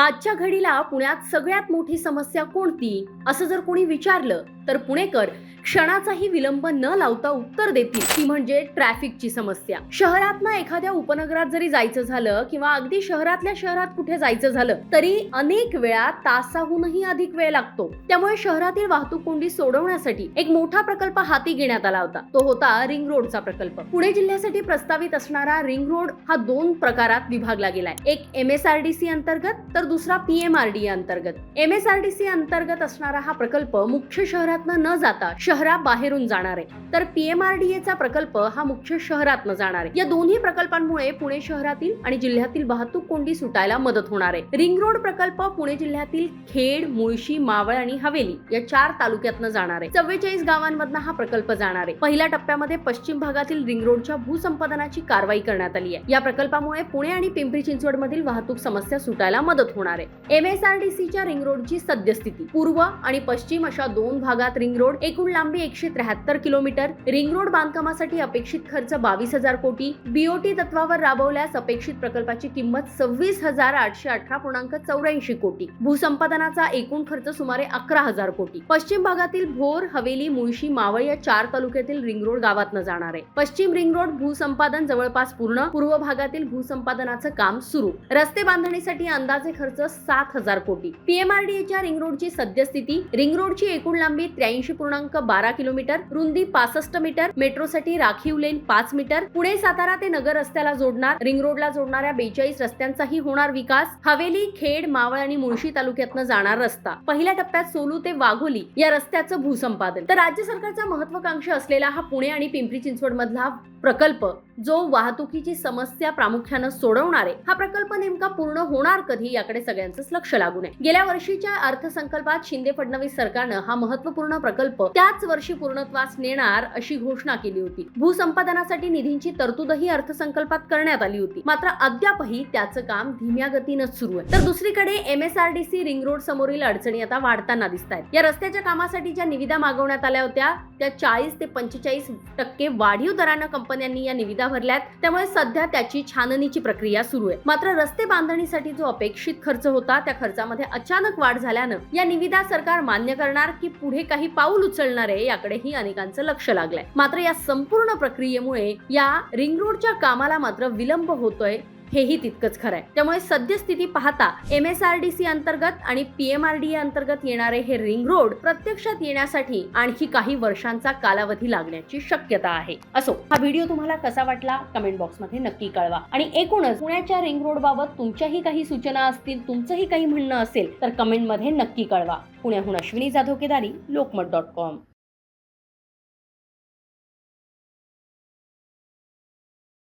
आजच्या घडीला पुण्यात सगळ्यात मोठी समस्या कोणती? असं जर कोणी विचारलं तर पुणेकर क्षणाचाही विलंब न लावता उत्तर देतील. ती म्हणजे ट्रॅफिकची समस्या. शहरातनं एखाद्या उपनगरात जरी जायचं झालं किंवा अगदी शहरातल्या शहरात कुठे जायचं झालं तरी अनेक वेळा तासाहूनही अधिक वेळ लागतो. त्यामुळे शहरातील वाहतूक कोंडी सोडवण्यासाठी एक मोठा प्रकल्प हाती घेण्यात आला होता. तो होता रिंग रोडचा प्रकल्प. पुणे जिल्ह्यासाठी प्रस्तावित असणारा रिंग रोड हा दोन प्रकारात विभागला गेलाय. एक M S R D C अंतर्गत तर दुसरा पी एम आर डी अंतर्गत. M S R D C अंतर्गत असणारा हा प्रकल्प मुख्य शहरातनं न जाता शहराबाहेरून जाणार आहे. तर पी एम आर डी चा प्रकल्प हा मुख्य शहरातनं जाणार आहे. या दोन्ही प्रकल्पांमुळे पुणे शहरातील आणि जिल्ह्यातील वाहतूक कोंडी सुटायला मदत होणार आहे. रिंग रोड प्रकल्प पुणे जिल्ह्यातील खेड मुळशी मावळ आणि हवेली या चार तालुक्यातनं जाणार आहे. चव्वेचाळीस गावांमधनं हा प्रकल्प जाणार आहे. पहिल्या टप्प्यामध्ये पश्चिम भागातील रिंग रोडच्या भूसंपादनाची कारवाई करण्यात आली आहे. या प्रकल्पामुळे पुणे आणि पिंपरी चिंचवड मधील वाहतूक समस्या सुटायला मदत होणार आहे. एम एस आर डी सीच्या रिंग रोडची सद्यस्थिती. पूर्व आणि पश्चिम अशा दोन भागात रिंग रोड एकूण लांबी एकशे त्र्याहत्तर किलोमीटर. रिंग रोड बांधकामासाठी अपेक्षित खर्च बावीस हजार कोटी. बीओटी तत्वावर राबवल्यास अपेक्षित प्रकल्पाची किंमत सव्वीस हजार आठशे अठरा पूर्णांक चौऱ्याऐंशी कोटी. भूसंपादनाचा एकूण खर्च सुमारे अकरा हजार कोटी. पश्चिम भागातील भोर हवेली मुळशी मावळ या चार तालुक्यातील रिंग रोड गावात जाणार आहे. पश्चिम रिंग रोड भूसंपादन जवळपास पूर्ण पूर्व भागातील भूसंपादनाचं काम सुरू. रस्ते बांधणीसाठी अंदाजे खर्च सात हजार कोटी. पीएमआरडीएच्या रिंग रोडची सद्यस्थिती. रिंग रोडची एकूण लांबी त्र्याऐंशी पूर्णांक बारा किलोमीटर रुंदी पासष्ट मीटर मेट्रोसाठी राखीव लेन पाच मीटर. पुणे सातारा ते नगर रस्त्याला जोडणार रिंग रोडला जोडणाऱ्या बेचाळीस रस्त्यांचाही होणार विकास. हवेली खेड मावळ आणि मुळशी तालुक्यातनं जाणार रस्ता. पहिल्या टप्प्यात सोलू ते वाघोली या रस्त्याचं भूसंपादन. तर राज्य सरकारचा महत्वाकांक्षा असलेला हा पुणे आणि पिंपरी चिंचवड मधला प्रकल्प जो वाहतुकीची समस्या प्रामुख्यानं सोडवणार आहे हा प्रकल्प नेमका पूर्ण होणार कधी याकडे सगळ्यांचंच लक्ष लागून आहे. गेल्या वर्षीच्या अर्थसंकल्पात शिंदे फडणवीस सरकारनं हा महत्त्वपूर्ण प्रकल्प त्याच वर्षी पूर्णत्वास नेणार अशी घोषणा केली होती. भूसंपादनासाठी निधींची तरतूदही अर्थसंकल्पात करण्यात आली होती. मात्र अद्यापही त्याचं काम धीम्या गतीनंच सुरू आहे. तर दुसरीकडे M S R D C ring road समोरील अडचणी आता वाढताना दिसत आहेत या रस्त्याच्या कामासाठी ज्या निविदा मागवण्यात आल्या होत्या त्या चाळीस ते पंचेचाळीस टक्के वाढीव दरानं कंपन्यांनी या निविदा भरल्यात. त्यामुळे सध्या त्याची छाननीची प्रक्रिया सुरू आहे. मात्र रस्ते बांधणीसाठी जो अपेक्षित खर्च होता त्या खर्चामध्ये अचानक वाढ झाल्यानं या निविदा सरकार मान्य करणार की पुढे काही पाऊल उचलणार आहे याकडेही अनेकांचं लक्ष लागलंय. मात्र या संपूर्ण प्रक्रियेमुळे या रिंग रोडच्या कामाला मात्र विलंब होतोय हेही तितकंच खरं आहे त्यामुळे सद्यस्थिती पाहता M S R D C अंतर्गत आणि पी एम आर डी अंतर्गत येणारे हे रिंग रोड प्रत्यक्षात येण्यासाठी आणखी काही वर्षांचा कालावधी लागण्याची शक्यता आहे. असो हा व्हिडिओ तुम्हाला कसा वाटला कमेंट बॉक्समध्ये नक्की कळवा. आणि एकूणच पुण्याच्या रिंग रोड बाबत तुमच्याही काही सूचना असतील तुमचंही काही म्हणणं असेल तर कमेंटमध्ये नक्की कळवा. पुण्याहून अश्विनी जाधव केदारी लोकमत डॉट कॉम.